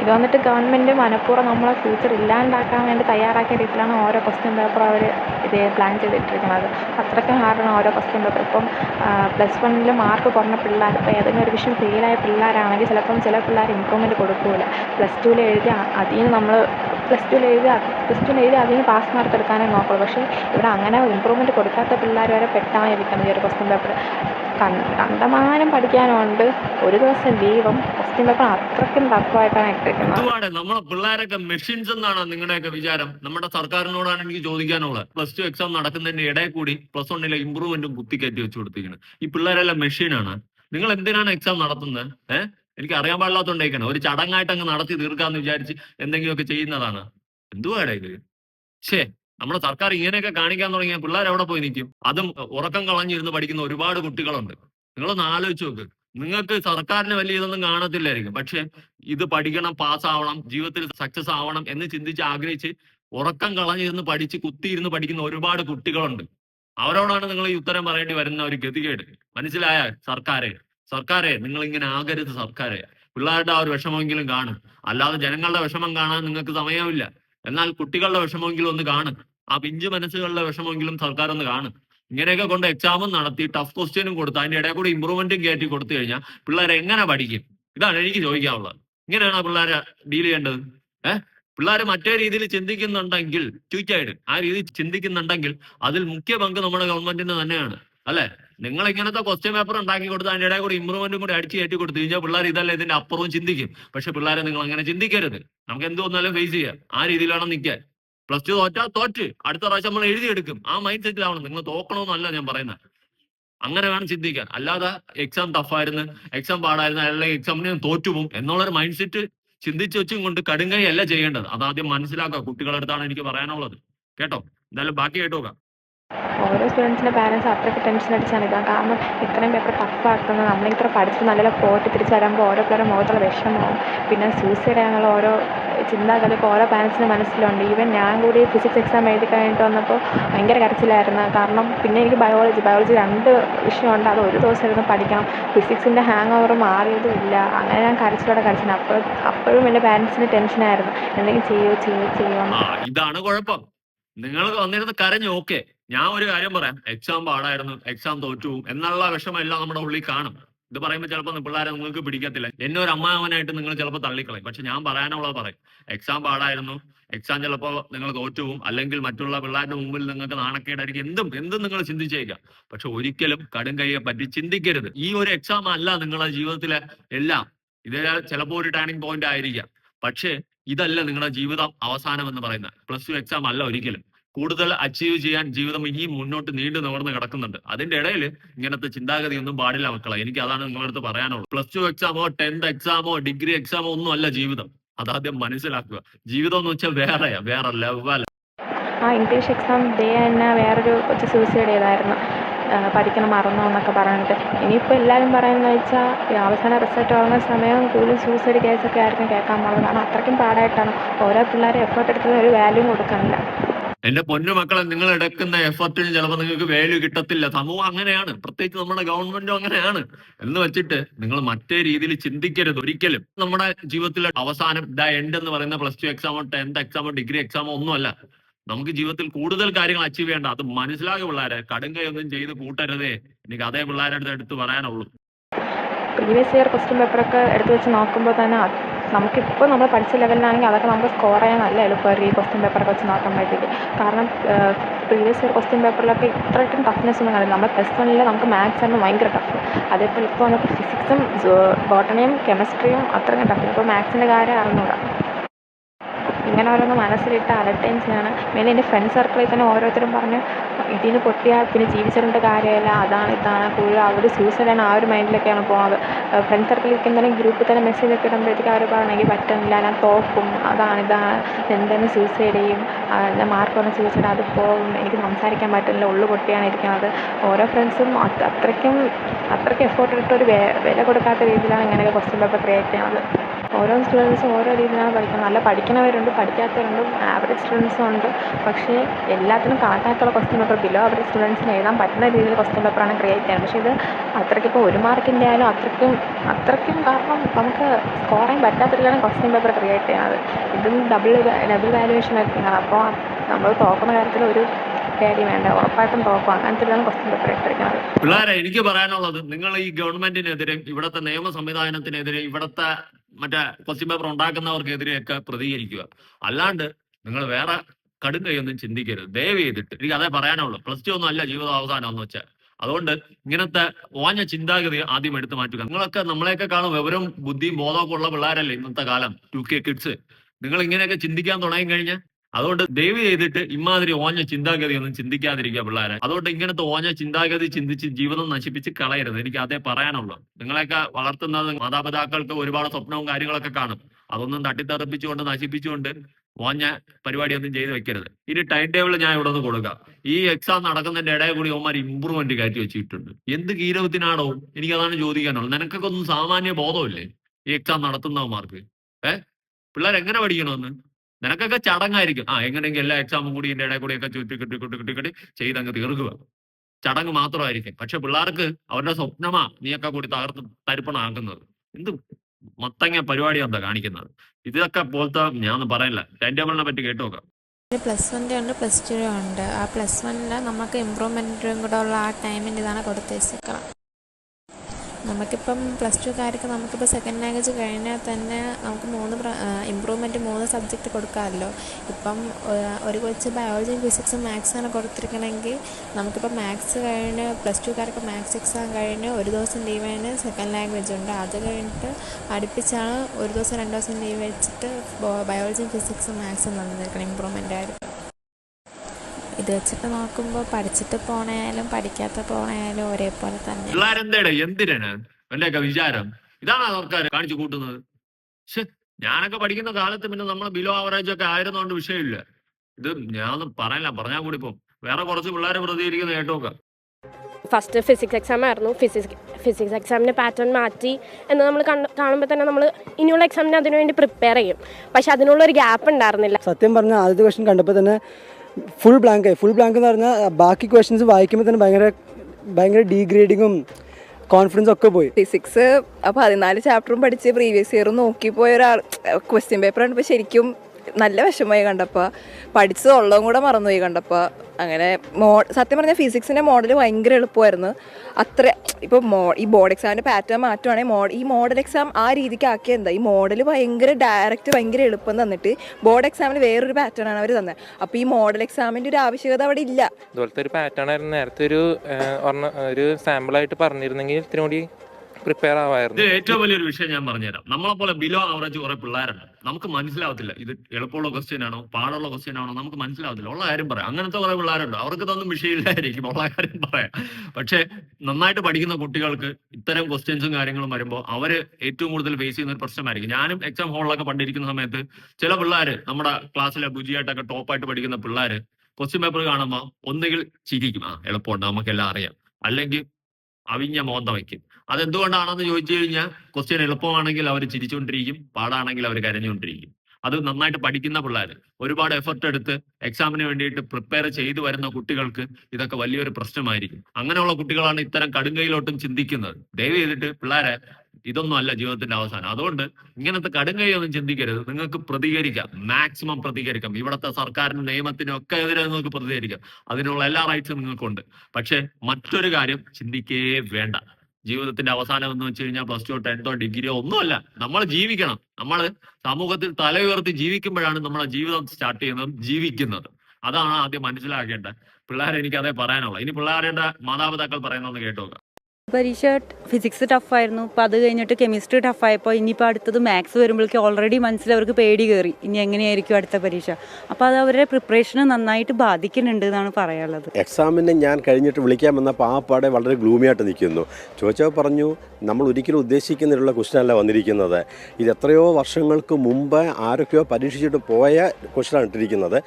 ഇത് വന്നിട്ട് ഗവൺമെന്റ് മനഃപൂർവം നമ്മളെ ഫ്യൂച്ചർ ഇല്ലാണ്ടാക്കാൻ വേണ്ടി തയ്യാറാക്കിയ രീതിയിലാണ് ഓരോ ക്വസ്റ്റ്യൻ പേപ്പർ അവർ ഇത് പ്ലാൻ ചെയ്തിട്ടിരിക്കുന്നത്. അത്രയ്ക്കും ഹാർഡാണ് ഓരോ ക്വസ്റ്റ്യൻ പേപ്പർ ഇപ്പം പ്ലസ് വണ്ണിൽ മാർക്ക് കുറഞ്ഞ പിള്ളേർ ഇപ്പോൾ ഏതെങ്കിലും ഒരു വിഷയം ഫെയിലായ പിള്ളേരാണെങ്കിൽ ചിലപ്പം ചില പിള്ളേർ ഇമ്പ്രൂവ്മെന്റ് കൊടുക്കില്ല പ്ലസ് ടുവിൽ എഴുതി അതിൽ നിന്ന് നമ്മൾ പ്ലസ് ടുവിൽ എഴുതി പ്ലസ് ടുവിൽ എഴുതി അതിൽ നിന്ന് പാസ് മാർക്ക് എടുക്കാനേ നോക്കുള്ളൂ. പക്ഷേ ഇവിടെ അങ്ങനെ ഇമ്പ്രൂവ്മെന്റ് കൊടുക്കാത്ത പിള്ളേർ വരെ പെട്ടാണ് ഇരിക്കുന്നത് ഈ ഒരു ക്വസ്റ്റ്യൻ പേപ്പർ കണ്ടമാനം പഠിക്കാനുണ്ട്. ഒരു ദിവസം ലീവും ക്വസ്റ്റ്യൻ പേപ്പർ അത്രയ്ക്കും ടഫായിട്ടാണ് ഇട്ടിരിക്കുന്നത്. എന്തുവാണ് നമ്മളെ പിള്ളേരൊക്കെ മെഷീൻസ് എന്നാണ് നിങ്ങളുടെയൊക്കെ വിചാരം. നമ്മുടെ സർക്കാരിനോടാണ് എനിക്ക് ചോദിക്കാനുള്ളത്. പ്ലസ് ടു എക്സാം നടക്കുന്നതിന്റെ ഇടയിൽ കൂടി പ്ലസ് വണ്ണിലെ ഇമ്പ്രൂവ്മെന്റും കുത്തിക്കയറ്റി വെച്ചു കൊടുത്തിരിക്കുന്നത് ഈ പിള്ളേരെല്ലാം മെഷീനാണ് നിങ്ങൾ എന്തിനാണ് എക്സാം നടത്തുന്നത്? ഏഹ് എനിക്ക് അറിയാൻ പാടില്ലാത്തോണ്ടേക്കാണ് ഒരു ചടങ്ങായിട്ട് അങ്ങ് നടത്തി തീർക്കാന്ന് വിചാരിച്ച് എന്തെങ്കിലുമൊക്കെ ചെയ്യുന്നതാണ്. എന്തുവാടേ ഇത്? ഛേ നമ്മുടെ സർക്കാർ ഇങ്ങനെയൊക്കെ കാണിക്കാൻ തുടങ്ങിയ പിള്ളേർ എവിടെ പോയി നിൽക്കും അതും ഉറക്കം കളഞ്ഞിരുന്ന് പഠിക്കുന്ന ഒരുപാട് കുട്ടികളുണ്ട്. നിങ്ങളൊന്ന് ആലോചിച്ച് നോക്ക്. നിങ്ങൾക്ക് സർക്കാരിന് വലിയ ഇതൊന്നും കാണത്തില്ലായിരിക്കും. പക്ഷെ ഇത് പഠിക്കണം പാസ്സാവണം ജീവിതത്തിൽ സക്സസ് ആവണം എന്ന് ചിന്തിച്ച് ആഗ്രഹിച്ച് ഉറക്കം കളഞ്ഞിരുന്ന് പഠിച്ച് കുത്തിയിരുന്ന് പഠിക്കുന്ന ഒരുപാട് കുട്ടികളുണ്ട്. അവരോടാണ് നിങ്ങൾ ഈ ഉത്തരം പറയേണ്ടി വരുന്ന ഒരു ഗതികേട്. മനസ്സിലായ സർക്കാരെ? സർക്കാരെ നിങ്ങൾ ഇങ്ങനെ ആകരുത് സർക്കാരെ. പിള്ളേരുടെ ആ ഒരു വിഷമമെങ്കിലും കാണും. അല്ലാതെ ജനങ്ങളുടെ വിഷമം കാണാൻ നിങ്ങൾക്ക് സമയമില്ല. എന്നാൽ കുട്ടികളുടെ വിഷമമെങ്കിലും ഒന്ന് കാണും. ആ പിഞ്ചു മനസ്സുകളുടെ വിഷമമെങ്കിലും സർക്കാർ ഒന്ന് കാണും. ഇങ്ങനെയൊക്കെ കൊണ്ട് എക്സാമും നടത്തി ടഫ് ക്വസ്റ്റ്യനും കൊടുത്ത് അതിന്റെ ഇടയിൽ കൂടി ഇമ്പ്രൂവ്മെന്റും കയറ്റി കൊടുത്തു കഴിഞ്ഞാൽ പിള്ളേർ എങ്ങനെ പഠിക്കും? ഇതാണ് എനിക്ക് ചോദിക്കാനുള്ളത്. ഇങ്ങനെയാണോ പിള്ളേരെ ഡീൽ ചെയ്യേണ്ടത്? ഏഹ് പിള്ളേർ മറ്റേ രീതിയിൽ ചിന്തിക്കുന്നുണ്ടെങ്കിൽ ട്വീറ്റായിട്ട് ആ രീതിയിൽ ചിന്തിക്കുന്നുണ്ടെങ്കിൽ അതിൽ മുഖ്യ പങ്ക് നമ്മുടെ ഗവൺമെന്റിന് തന്നെയാണ്. അല്ലെ? നിങ്ങൾ ഇങ്ങനത്തെ ക്വസ്റ്റ്യൻ പേപ്പർ ഉണ്ടാക്കി കൊടുത്ത് അതിന്റെ ഇടയിൽ കൂടി ഇമ്പ്രൂവ്മെന്റും കൂടി അടിച്ച് കയറ്റി കൊടുത്തു കഴിഞ്ഞാൽ പിള്ളേർ ഇതല്ല ഇതിന്റെ അപ്പുറവും ചിന്തിക്കും. പക്ഷെ പിള്ളേരെ നിങ്ങൾ അങ്ങനെ ചിന്തിക്കരുത്. നമുക്ക് എന്ത് വന്നാലും ഫേസ് ചെയ്യാം. ആ രീതിയിലാണ് നിൽക്കാൻ. പ്ലസ് ടു തോറ്റാ തോറ്റ്. അടുത്ത പ്രാവശ്യം നമ്മൾ എഴുതിയെടുക്കും. ആ മൈൻഡ് സെറ്റിലാവണം നിങ്ങൾ തോക്കണമെന്നല്ല ഞാൻ പറയുന്നത് അങ്ങനെ വേണം ചിന്തിക്കാൻ. അല്ലാതെ എക്സാം ടഫായിരുന്നു എക്സാം പാടായിരുന്നു. അല്ലെങ്കിൽ എക്സാമിന് തോറ്റുപോകും എന്നുള്ളൊരു മൈൻഡ് സെറ്റ് ചിന്തിച്ചു വെച്ചും കൊണ്ട് കടുങ്കൈ അല്ല ചെയ്യേണ്ടത് അതാദ്യം മനസ്സിലാക്കുക. കുട്ടികളുടെ അടുത്താണ് എനിക്ക് പറയാനുള്ളത്. കേട്ടോ? എന്തായാലും ബാക്കി കേട്ടോ ഓരോ സ്റ്റുഡൻസിന്റെ പാരൻസ് അത്രയ്ക്ക് ടെൻഷൻ അടിച്ചാണ് ഇതാ. കാരണം ഇത്രയും പേപ്പർ ടഫാക്കുന്നത് നമ്മളിത്ര പഠിച്ച് നല്ല പോയിട്ട് തിരിച്ചു വരുമ്പോൾ ഓരോ പേരുടെ മുഖത്തുള്ള വിഷമവും. പിന്നെ സൂസൈഡ് ചെയ്യാനുള്ള ഓരോ ചിന്താഗതി ഇപ്പോൾ ഓരോ പാരൻസിന്റെ മനസ്സിലുണ്ട്. ഈവൻ ഞാൻ കൂടി ഫിസിക്സ് എക്സാം എഴുതി കഴിഞ്ഞിട്ട് വന്നപ്പോൾ ഭയങ്കര കരച്ചിലായിരുന്നു. കാരണം പിന്നെ എനിക്ക് ബയോളജി ബയോളജി രണ്ട് വിഷയമുണ്ട്. അത് ഒരു ദിവസം ഇരുന്ന് പഠിക്കണം. ഫിസിക്സിന്റെ ഹാങ് ഓവർ മാറിയതും ഇല്ല. അങ്ങനെ ഞാൻ കരച്ചിലോടെ കരച്ചിന്. അപ്പോൾ അപ്പോഴും എന്റെ പാരൻസിന് ടെൻഷനായിരുന്നു എന്തെങ്കിലും ചെയ്യോ ചെയ്യോ ചെയ്യോ ഇതാണ് കുഴപ്പം. നിങ്ങൾ വന്നിരുന്ന് കരഞ്ഞു ഓക്കെ ഞാൻ ഒരു കാര്യം പറയാം. എക്സാം പാടായിരുന്നു. എക്സാം തോറ്റു. എന്നുള്ള വിഷമം എല്ലാം നമ്മുടെ ഉള്ളിൽ കാണും. ഇത് പറയുമ്പോൾ ചിലപ്പോൾ പിള്ളേരെ നിങ്ങൾക്ക് പിടിക്കത്തില്ല. എന്നെ ഒരു അമ്മാവനായിട്ട് നിങ്ങൾ ചിലപ്പോൾ തള്ളിക്കളയും. പക്ഷെ ഞാൻ പറയാനുള്ളത് പറയും. എക്സാം പാടായിരുന്നു. എക്സാം ചിലപ്പോൾ നിങ്ങൾ തോറ്റുപോകും. അല്ലെങ്കിൽ മറ്റുള്ള പിള്ളേരുടെ മുമ്പിൽ നിങ്ങൾക്ക് നാണക്കേടായിരിക്കും. എന്തും എന്തും നിങ്ങൾ ചിന്തിച്ചേക്കാം. പക്ഷെ ഒരിക്കലും കടും കൈയെ പറ്റി ചിന്തിക്കരുത്. ഈ ഒരു എക്സാം അല്ല നിങ്ങളുടെ ജീവിതത്തിലെ എല്ലാം. ഇത് ചിലപ്പോൾ ഒരു ടേണിംഗ് പോയിന്റ് ആയിരിക്കാം. പക്ഷേ ഇതല്ല നിങ്ങളുടെ ജീവിതം അവസാനം എന്ന് പറയുന്നത്. പ്ലസ് ടു എക്സാം അല്ല ഒരിക്കലും. കൂടുതൽ അച്ചീവ് ചെയ്യാൻ ജീവിതം ഇനിയും മുന്നോട്ട് നീണ്ടു നിവർന്ന് കിടക്കുന്നുണ്ട്. അതിന്റെ ഇടയിൽ ഇങ്ങനത്തെ ചിന്താഗതി ഒന്നും പാടില്ല മക്കളെ. എനിക്ക് അതാണ് നിങ്ങളുടെ അടുത്ത് പറയാനുള്ളത്. പ്ലസ് ടു എക്സാമോ ടെൻത്ത് എക്സാമോ ഡിഗ്രി എക്സാമോ ഒന്നും അല്ല ജീവിതം. അതാദ്യം മനസ്സിലാക്കുക. ജീവിതം എന്ന് വെച്ചാൽ വേറെയാ. വേറെ ലെവല ആ ഇംഗ്ലീഷ് എക്സാം ഡേ തന്നെ വേറൊരു കൊച്ചു സൂസൈഡ് ചെയ്തായിരുന്നു. പഠിക്കണം മറന്നോ എന്നൊക്കെ പറഞ്ഞിട്ട്. ഇനിയിപ്പോൾ എല്ലാവരും പറയുന്നത് വെച്ചാൽ അവസാന റിസൾട്ട് വരുന്ന സമയം കൂടുതൽ സൂസൈഡ് കേസൊക്കെ ആയിരിക്കും കേൾക്കാൻ പോകുന്നത്. കാരണം അത്രയ്ക്കും പാടായിട്ടാണ്. ഓരോ പിള്ളേരെ എഫേർട്ട് എടുക്കുന്ന ഒരു വാല്യൂ കൊടുക്കണില്ല എന്റെ പൊന്നു മക്കളെ നിങ്ങൾ എടുക്കുന്ന എഫർട്ടിന് ചിലപ്പോൾ നിങ്ങൾക്ക് വാല്യൂ കിട്ടത്തില്ല. സമൂഹം അങ്ങനെയാണ്. പ്രത്യേകിച്ച് നമ്മുടെ ഗവൺമെന്റും അങ്ങനെയാണ്. എന്ന് വെച്ചിട്ട് നിങ്ങൾ മറ്റേ രീതിയിൽ ചിന്തിക്കരുത് ഒരിക്കലും. നമ്മുടെ ജീവിതത്തിലെ അവസാനം ദ എൻഡ് എന്ന് പറയുന്ന പ്ലസ് ടു എക്സാമോ ടെൻത്ത് എക്സാമോ ഡിഗ്രി എക്സാമോ ഒന്നുമല്ല. നമുക്ക് ജീവിതത്തിൽ കൂടുതൽ കാര്യങ്ങൾ അച്ചീവ് ചെയ്യേണ്ട. അത് മനസ്സിലാകെ പിള്ളേരെ കടുങ്കയൊന്നും ചെയ്ത് കൂട്ടരുതേ. എനിക്ക് അതേ പിള്ളേരുടെ അടുത്ത് പറയാനുള്ളൂ. പ്രീവിയസ് ഇയർ ക്വസ്റ്റ്യൻ പേപ്പറൊക്കെ എടുത്തു വെച്ച് നോക്കുമ്പോൾ തന്നെ നമുക്കിപ്പോൾ നമ്മൾ പഠിച്ച ലെവലിലാണെങ്കിൽ അതൊക്കെ നമുക്ക് സ്കോർ ചെയ്യാൻ നല്ല എളുപ്പമായിരിക്കും ഈ ക്വസ്റ്റ്യൻ പേപ്പറൊക്കെ വെച്ച് നോക്കുമ്പോഴത്തേക്ക്. കാരണം പ്രീവിയസ് ഇയർ ക്വസ്റ്റ്യൻ പേപ്പറിലൊക്കെ ഇത്രയ്ക്കും ടഫ്നെസ് ഒന്നും കാണില്ല. നമ്മൾ പ്ലസ് വണ്ണിൽ നമുക്ക് മാത്സ് ആയിരുന്നു ഭയങ്കര ടഫ് അതേപോലെ ഇപ്പോൾ നമുക്ക് ഫിസിക്സും ബോട്ടണിയും കെമിസ്ട്രിയും അത്രയും ടഫ് ഇപ്പോൾ മാത്സിന്റെ കാര്യം അറിഞ്ഞൂടാ ഇങ്ങനെ ഓരോന്ന് മനസ്സിലിട്ട് അലട്ടുകയും ചെയ്യാണ്. പിന്നെ എന്റെ ഫ്രണ്ട് സർക്കിളിൽ തന്നെ ഓരോരുത്തരും പറഞ്ഞു ഇതിൽ നിന്ന് പൊട്ടിയാൽ പിന്നെ ജീവിച്ചിരുന്ന കാര്യമില്ല. അതാണ് ഇതാണ്. കൂടുതൽ അവർ സൂസൈഡാണ് ആ ഒരു മൈൻഡിലൊക്കെയാണ് പോകുന്നത് ഫ്രണ്ട് സർക്കിളിൽ എന്തെങ്കിലും ഗ്രൂപ്പിൽ തന്നെ മെസ്സേജ് ഒക്കെ ഇടുമ്പോഴത്തേക്കും അവർ എനിക്ക് പറ്റുന്നില്ല. ഞാൻ തോക്കും. അതാണ് ഇതാണ്. എന്തിന് സൂസൈഡ് ചെയ്യും? ഞാൻ മാർക്ക് പറഞ്ഞ സൂസൈഡ് അത് പോകും. എനിക്ക് സംസാരിക്കാൻ പറ്റുന്നില്ല. ഉള്ളു പൊട്ടിയാണ് ഇരിക്കുന്നത്. ഓരോ ഫ്രണ്ട്സും അത്രയ്ക്കും അത്രയ്ക്ക് എഫേർട്ട് ഇട്ട് ഒരു വെ- വില കൊടുക്കാത്ത രീതിയിലാണ് ഇങ്ങനെയൊക്കെ ക്വസ്റ്റ്യൻ പേപ്പർ ക്രിയേറ്റ് ചെയ്യുന്നത്. ഓരോ സ്റ്റുഡൻസും ഓരോ രീതിയിലാണ് പഠിക്കുന്നത്. നല്ല പഠിക്കുന്നവരുണ്ട് പഠിക്കാത്തവരുണ്ട് ആവറേജ് സ്റ്റുഡൻസും ഉണ്ട്. പക്ഷേ എല്ലാത്തിനും കണക്കായിട്ടുള്ള ക്വസ്റ്റ്യൻ പേപ്പർ ബിലോ ആവറേജ് സ്റ്റുഡൻസിന് എഴുതാൻ പറ്റുന്ന രീതിയിൽ ക്വസ്റ്റ്യൻ പേപ്പറാണ് ക്രിയേറ്റ് ചെയ്യുന്നത്. പക്ഷേ ഇത് അത്രയ്ക്ക് ഇപ്പോൾ ഒരു മാർക്കിന്റെ ആയാലും അത്രയ്ക്കും അത്രയ്ക്കും കാരണം നമുക്ക് സ്കോർ ചെയ്യാൻ പറ്റാത്ത രീതിയിലാണ് ക്വസ്റ്റ്യൻ പേപ്പർ ക്രിയേറ്റ് ചെയ്യുന്നത്. ഇതും ഡബിൾ ഡബിൾ വാല്യുവേഷൻ ഒക്കെയാണ്. അപ്പോൾ നമ്മൾ തോക്കുന്ന കാര്യത്തിൽ ഒരു കാര്യം വേണ്ട. ഉറപ്പായിട്ടും തോക്കും. ക്വസ്റ്റ്യൻ പേപ്പർ ഇട്ടിരിക്കുന്നത്. പിള്ളേരെ എനിക്ക് പറയാനുള്ളത് നിങ്ങൾ ഈ ഗവൺമെന്റിനെതിരെ ഇവിടുത്തെ നിയമ സംവിധാനത്തിനെതിരെ ഇവിടുത്തെ മറ്റേ ക്വസ്റ്റ്യൻ പേപ്പർ ഉണ്ടാക്കുന്നവർക്കെതിരെയൊക്കെ പ്രതികരിക്കുക. അല്ലാണ്ട് നിങ്ങൾ വേറെ കടും കൈയൊന്നും ചിന്തിക്കരുത്. ദയവ് ചെയ്തിട്ട് എനിക്ക് അതേ പറയാനുള്ളൂ. പ്ലസ് ടു ഒന്നും അല്ല ജീവിത അവസാനം എന്ന് വെച്ചാൽ. അതുകൊണ്ട് ഇങ്ങനത്തെ ഓഞ്ഞ ചിന്താഗതി ആദ്യം എടുത്തു മാറ്റുക. നിങ്ങളൊക്കെ നമ്മളെയൊക്കെ കാണും വിവരവും ബുദ്ധിയും ബോധമൊക്കെ ഉള്ള പിള്ളേരല്ലേ ഇന്നത്തെ കാലം. ടു കെ കിഡ്സ് നിങ്ങൾ ഇങ്ങനെയൊക്കെ ചിന്തിക്കാൻ തുടങ്ങി കഴിഞ്ഞാൽ അതുകൊണ്ട് ദയവ് ചെയ്തിട്ട് ഇമാതിരി ഓഞ്ഞ ചിന്താഗതി ഒന്നും ചിന്തിക്കാതിരിക്കുക പിള്ളേരെ. അതുകൊണ്ട് ഇങ്ങനത്തെ ഓഞ്ഞ ചിന്താഗതി ചിന്തിച്ച് ജീവിതം നശിപ്പിച്ച് കളയരുത്. എനിക്ക് അതേ പറയാനുള്ളൂ. നിങ്ങളെയൊക്കെ വളർത്തുന്നത് മാതാപിതാക്കൾക്ക് ഒരുപാട് സ്വപ്നവും കാര്യങ്ങളൊക്കെ കാണും. അതൊന്നും തട്ടിത്തെറിപ്പിച്ചുകൊണ്ട് നശിപ്പിച്ചുകൊണ്ട് ഓഞ്ഞ പരിപാടി ഒന്നും ചെയ്ത് വെക്കരുത്. ഇനി ടൈം ടേബിൾ ഞാൻ ഇവിടെ നിന്ന് കൊടുക്കാം. ഈ എക്സാം നടക്കുന്നതിന്റെ ഇടയിൽ കൂടി അവന്മാർ ഇമ്പ്രൂവ്മെന്റ് കയറ്റി വെച്ചിട്ടുണ്ട്. എന്ത് ഗീരവത്തിനാണോ എനിക്ക് അതാണ് ചോദിക്കാനുള്ളത്. നിനക്കൊക്കെ ഒന്നും സാമാന്യ ബോധമില്ലേ ഈ എക്സാം നടത്തുന്നവന്മാർക്ക്? ഏഹ് പിള്ളേർ എങ്ങനെ പഠിക്കണമെന്ന്? നിനക്കൊക്കെ ചടങ്ങായിരിക്കും. ആ എങ്ങനെയെങ്കിലും എല്ലാ എക്സാമും കൂടി ഇതിന്റെ ഇടയിൽ കൂടിയൊക്കെ ചുറ്റി കിട്ടി കിട്ടി കിട്ടി കിട്ടി ചെയ്തങ്ങ് തീർക്കുക. ചടങ്ങ് മാത്രമായിരിക്കും. പക്ഷെ പിള്ളേർക്ക് അവരുടെ സ്വപ്നമാ നീയൊക്കെ കൂടി തകർത്ത് തരിപ്പണാക്കുന്നത്. എന്ത് മത്തങ്ങ പരിപാടി എന്താ കാണിക്കുന്നത്? ഇതൊക്കെ പോലത്തെ ഞാൻ പറയില്ല ടൈം ടേബിളിനെ പറ്റി കേട്ടു നോക്കാം. പ്ലസ് വണ്ണിന്റെ ഉണ്ട് പ്ലസ് ടു ഉണ്ട്. ആ പ്ലസ് വണ്ണിൽ നമുക്ക് ഇമ്പ്രൂവ്മെന്റും കൂടെ ഉള്ള ആ ടൈമിന്റെ ഇതാണ് കൊടുത്തേച്ചേക്കണം നമുക്കിപ്പം പ്ലസ് ടുക്കാർക്ക് നമുക്കിപ്പോൾ സെക്കൻഡ് ലാംഗ്വേജ് കഴിഞ്ഞാൽ തന്നെ നമുക്ക് മൂന്ന് ഇമ്പ്രൂവ്മെന്റ് മൂന്ന് സബ്ജക്റ്റ് കൊടുക്കാമല്ലോ. ഇപ്പം ഒരു കൊച്ച് ബയോളജിയും ഫിസിക്സും മാത്സാണ് കൊടുത്തിരിക്കണമെങ്കിൽ നമുക്കിപ്പോൾ മാത്സ് കഴിഞ്ഞ് പ്ലസ് ടുക്കാർക്ക് മാത്സ് എക്സാം കഴിഞ്ഞ് ഒരു ദിവസം ലീവ് കഴിഞ്ഞ് സെക്കൻഡ് ലാംഗ്വേജ് ഉണ്ട്. അത് കഴിഞ്ഞിട്ട് അടുപ്പിച്ചാണ് ഒരു ദിവസം രണ്ട് ദിവസം ലീവ് വെച്ചിട്ട് ബയോളജിയും ഫിസിക്സും മാത്സും തന്നിരിക്കണം ഇമ്പ്രൂവ്മെന്റ് ആയിരിക്കും ഇത് വെച്ചിട്ട് നോക്കുമ്പോൾ പഠിച്ചിട്ട് പോണായാലും പഠിക്കാത്ത പോണായാലും ഒരേപോലെ തന്നെ. പിള്ളേരെന്തേടെ എന്തിനാണ്? എന്റെയൊക്കെ വിചാരം. ഇതാണ് സർക്കാർ കാണിച്ചു കൂട്ടുന്നത്? ഞാനൊക്കെ പഠിക്കുന്ന കാലത്ത് പിന്നെ നമ്മൾ ബിലോ ആവറേജ് ഒക്കെ ആയിരുന്നോണ്ട് വിഷയമില്ല. ഇത് ഞാനൊന്നും പറയാനില്ല പറഞ്ഞാൽ കൂടി ഇപ്പം. വേറെ കുറച്ച് പിള്ളേരെ പ്രതികരിക്കുന്ന കേട്ടോക്കാം. ഫസ്റ്റ് ഫിസിക്സ് എക്സാം ആയിരുന്നു. ഫിസിക്സ് ഫിസിക്സ് എക്സാമിന്റെ പാറ്റേൺ മാറ്റി എന്ന് നമ്മൾ കാണുമ്പോൾ തന്നെ നമ്മൾ ഇനിയുള്ള എക്സാമിന് അതിനുവേണ്ടി പ്രിപ്പയർ ചെയ്യും. പക്ഷെ അതിനുള്ളൊരു ഗ്യാപ്പ് ഉണ്ടായിരുന്നില്ല. സത്യം പറഞ്ഞാൽ ആദ്യത്തെ ക്വസ്റ്റൻ കണ്ടപ്പോൾ തന്നെ ഫുൾ ബ്ലാങ്ക് ആയി. ഫുൾ ബ്ലാങ്ക് എന്ന് പറഞ്ഞാൽ ബാക്കി ക്വസ്റ്റ്യൻസ് വായിക്കുമ്പോൾ തന്നെ ഭയങ്കര ഭയങ്കര ഡീഗ്രേഡിങ്ങും കോൺഫിഡൻസ് ഒക്കെ പോയി. ഫിസിക്സ് പതിനാല് ചാപ്റ്ററും പഠിച്ച് പ്രീവിയസ് ഇയറും പോയ ഒരാൾ ക്വസ്റ്റ്യൻ പേപ്പർ ഇപ്പോൾ ശരിക്കും നല്ല വിഷമമായി കണ്ടപ്പോൾ പഠിച്ചതുള്ളതും കൂടെ മറന്നുപോയി കണ്ടപ്പോൾ അങ്ങനെ മോ സത്യം പറഞ്ഞാൽ ഫിസിക്സിന്റെ മോഡൽ ഭയങ്കര എളുപ്പമായിരുന്നു. അത്ര ഇപ്പോൾ മോ ഈ ബോർഡ് എക്സാമിന്റെ പാറ്റേൺ മാറ്റുവാണെങ്കിൽ മോ ഈ മോഡൽ എക്സാം ആ രീതിക്ക് ആക്കിയ എന്താ? ഈ മോഡൽ ഭയങ്കര ഡയറക്റ്റ് ഭയങ്കര എളുപ്പം തന്നിട്ട് ബോർഡ് എക്സാമിന് വേറൊരു പാറ്റേൺ ആണ് അവർ തന്നത്. അപ്പോൾ ഈ മോഡൽ എക്സാമിന്റെ ഒരു ആവശ്യകത അവിടെ ഇല്ല. ഇതുപോലത്തെ ഒരു പാറ്റേൺ ആയിരുന്നു. നേരത്തെ ഒരു ഒരു സാമ്പിളായിട്ട് പറഞ്ഞിരുന്നെങ്കിൽ ഇത്തിരി കൂടി പ്രിപ്പയർ ആവായിരുന്നു ഏറ്റവും വലിയൊരു വിഷയം ഞാൻ പറഞ്ഞുതരാം. നമ്മളെ പോലെ ബിലോ ആവറേജ് കുറെ പിള്ളേരുണ്ട്. നമുക്ക് മനസ്സിലാവത്തില്ല. ഇത് എളുപ്പമുള്ള ക്വസ്റ്റ്യൻ ആണോ പാടുള്ള ക്വസ്റ്റ്യൻ ആണോ നമുക്ക് മനസ്സിലാവത്തില്ല. ഉള്ള കാര്യം പറയാം. അങ്ങനത്തെ കുറെ പിള്ളേരുണ്ട്. അവർക്ക് ഇതൊന്നും വിഷയമില്ലായിരിക്കും. ഉള്ള കാര്യം പറയാം. പക്ഷെ നന്നായിട്ട് പഠിക്കുന്ന കുട്ടികൾക്ക് ഇത്തരം ക്വസ്റ്റ്യൻസും കാര്യങ്ങളും വരുമ്പോൾ അവർ ഏറ്റവും കൂടുതൽ ഫേസ് ചെയ്യുന്ന ഒരു പ്രശ്നമായിരിക്കും. ഞാനും എക്സാം ഹോളിലൊക്കെ പണ്ടിരിക്കുന്ന സമയത്ത് ചില പിള്ളേര് നമ്മുടെ ക്ലാസ്സിലെ ബുജിയായിട്ടൊക്കെ ടോപ്പായിട്ട് പഠിക്കുന്ന പിള്ളേര് ക്വസ്റ്റ്യൻ പേപ്പർ കാണുമ്പോൾ ഒന്നുകിൽ ചിരിക്കും. ആ എളുപ്പമുണ്ട്. നമുക്കെല്ലാം അറിയാം. അല്ലെങ്കിൽ അവിഞ്ഞ മോന്ത വയ്ക്കും. അതെന്തുകൊണ്ടാണെന്ന് ചോദിച്ചു കഴിഞ്ഞാൽ ക്വസ്റ്റ്യൻ എളുപ്പമാണെങ്കിൽ അവർ ചിരിച്ചുകൊണ്ടിരിക്കും പാടാണെങ്കിൽ അവർ കരഞ്ഞുകൊണ്ടിരിക്കും. അത് നന്നായിട്ട് പഠിക്കുന്ന പിള്ളേർ ഒരുപാട് എഫർട്ട് എടുത്ത് എക്സാമിന് വേണ്ടിയിട്ട് പ്രിപ്പയർ ചെയ്തു വരുന്ന കുട്ടികൾക്ക് ഇതൊക്കെ വലിയൊരു പ്രശ്നമായിരിക്കും. അങ്ങനെയുള്ള കുട്ടികളാണ് ഇത്തരം കടുങ്കയിലോട്ടും ചിന്തിക്കുന്നത്. ദയവ് ചെയ്തിട്ട് പിള്ളേരെ ഇതൊന്നും അല്ല ജീവിതത്തിന്റെ അവസാനം. അതുകൊണ്ട് ഇങ്ങനത്തെ കടുങ്കയൊന്നും ചിന്തിക്കരുത്. നിങ്ങൾക്ക് പ്രതികരിക്കാം. മാക്സിമം പ്രതികരിക്കാം. ഇവിടുത്തെ സർക്കാരിന്റെ നിയമത്തിനും ഒക്കെ എതിരെ നിങ്ങൾക്ക് പ്രതികരിക്കാം. അതിനുള്ള എല്ലാ റൈറ്റ്സും നിങ്ങൾക്കുണ്ട്. പക്ഷെ മറ്റൊരു കാര്യം ചിന്തിക്കേ വേണ്ട. ജീവിതത്തിന്റെ അവസാനം എന്ന് വെച്ച് കഴിഞ്ഞാൽ പ്ലസ് ടു ടെൻത്തോ ഡിഗ്രിയോ ഒന്നുമല്ല. നമ്മൾ ജീവിക്കണം. നമ്മൾ സമൂഹത്തിൽ തല ഉയർത്തി ജീവിക്കുമ്പോഴാണ് നമ്മളെ ജീവിതം സ്റ്റാർട്ട് ചെയ്യുന്നത് ജീവിക്കുന്നത്. അതാണ് ആദ്യം മനസ്സിലാക്കേണ്ടത്. പിള്ളേരെ എനിക്ക് അതേ പറയാനുള്ളത് ഇനി പിള്ളേരുടെ മാതാപിതാക്കൾ പറയുന്നതെന്ന് കേട്ടു പരീക്ഷ ഫിസിക്സ് ടഫായിരുന്നു അപ്പോൾ അത് കഴിഞ്ഞിട്ട് കെമിസ്ട്രി ടഫായപ്പോൾ ഇനിയിപ്പോൾ അടുത്തത് മാത്സ് വരുമ്പോഴേക്കും ഓൾറെഡി മനസ്സിൽ അവർക്ക് പേടി കയറി ഇനി എങ്ങനെയായിരിക്കും അടുത്ത പരീക്ഷ? അപ്പോൾ അത് അവരുടെ പ്രിപ്പറേഷനെ നന്നായിട്ട് ബാധിക്കുന്നുണ്ട് എന്നാണ് പറയാനുള്ളത്. എക്സാമിനെ ഞാൻ കഴിഞ്ഞിട്ട് വിളിക്കാൻ വന്നപ്പോൾ ആ പാടെ വളരെ ഗ്ലൂമിയായിട്ട് നിൽക്കുന്നു. ചോദിച്ചാൽ പറഞ്ഞു നമ്മൾ ഒരിക്കലും ഉദ്ദേശിക്കുന്നതിലുള്ള ക്വസ്റ്റ്യൻ അല്ല വന്നിരിക്കുന്നത്. ഇത് എത്രയോ വർഷങ്ങൾക്ക് മുമ്പ് ആരൊക്കെയോ പരീക്ഷിച്ചിട്ട് പോയ ക്വസ്റ്റ്യനാണ് ഇട്ടിരിക്കുന്നത്.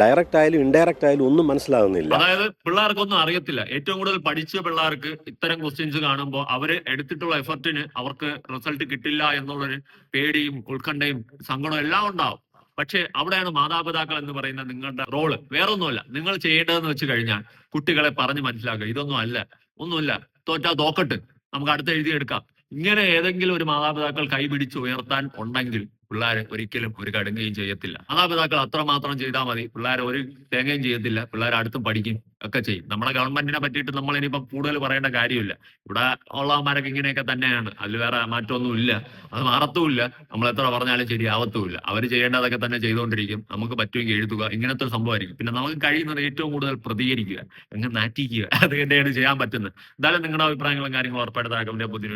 ഡയറക്റ്റ് ആയാലും ഇൻഡയറക്റ്റ് ആയാലും ഒന്നും മനസ്സിലാകുന്നില്ല അതായത് പിള്ളേർക്കൊന്നും അറിയത്തില്ല. ഏറ്റവും കൂടുതൽ പഠിച്ച പിള്ളേർക്ക് ഇത്തരം ക്വസ്റ്റ്യൻസ് കാണുമ്പോൾ അവർ എടുത്തിട്ടുള്ള എഫർട്ടിന് അവർക്ക് റിസൾട്ട് കിട്ടില്ല എന്നുള്ളൊരു പേടിയും ഉത്കണ്ഠയും സങ്കടവും എല്ലാം ഉണ്ടാവും. പക്ഷേ അവിടെയാണ് മാതാപിതാക്കൾ എന്ന് പറയുന്ന നിങ്ങളുടെ റോൾ വേറൊന്നുമല്ല. നിങ്ങൾ ചെയ്യേണ്ടതെന്ന് വെച്ച് കഴിഞ്ഞാൽ കുട്ടികളെ പറഞ്ഞ് മനസ്സിലാക്കുക. ഇതൊന്നും അല്ല. ഒന്നുമില്ല. തോറ്റാ തോക്കട്ട്. നമുക്ക് അടുത്ത് എഴുതിയെടുക്കാം ഇങ്ങനെ ഏതെങ്കിലും ഒരു മാതാപിതാക്കൾ കൈപിടിച്ച് ഉയർത്താൻ ഉണ്ടെങ്കിൽ പിള്ളേർ ഒരിക്കലും ഒരു കടുങ്ങുകയും ചെയ്യത്തില്ല. മാതാപിതാക്കൾ അത്രമാത്രം ചെയ്താൽ മതി. പിള്ളേർ ഒരു തേങ്ങയും ചെയ്യത്തില്ല. പിള്ളേർ അടുത്തും പഠിക്കും ഒക്കെ ചെയ്യും. നമ്മളെ ഗവൺമെന്റിനെ പറ്റിയിട്ട് നമ്മൾ ഇനിയിപ്പം കൂടുതൽ പറയേണ്ട കാര്യമില്ല. ഇവിടെ ഉള്ളവന്മാരൊക്കെ ഇങ്ങനെയൊക്കെ തന്നെയാണ്. അതിൽ വേറെ മാറ്റമൊന്നും ഇല്ല അത് മാറത്തുമില്ല. നമ്മൾ എത്ര പറഞ്ഞാലും ശരിയാവത്തുമില്ല. അവർ ചെയ്യേണ്ടതൊക്കെ തന്നെ ചെയ്തുകൊണ്ടിരിക്കും. നമുക്ക് പറ്റുമെങ്കിൽ എഴുതുക. ഇങ്ങനത്തെ ഒരു സംഭവമായിരിക്കും. പിന്നെ നമുക്ക് കഴിയുന്നത് ഏറ്റവും കൂടുതൽ പ്രതികരിക്കുക. അങ്ങ് നാറ്റിക്കുക. അത് തന്നെയാണ് ചെയ്യാൻ പറ്റുന്നത്. എന്തായാലും നിങ്ങളുടെ അഭിപ്രായങ്ങളും കാര്യങ്ങളും ഉറപ്പായിട്ട് താഴെ പുതിയ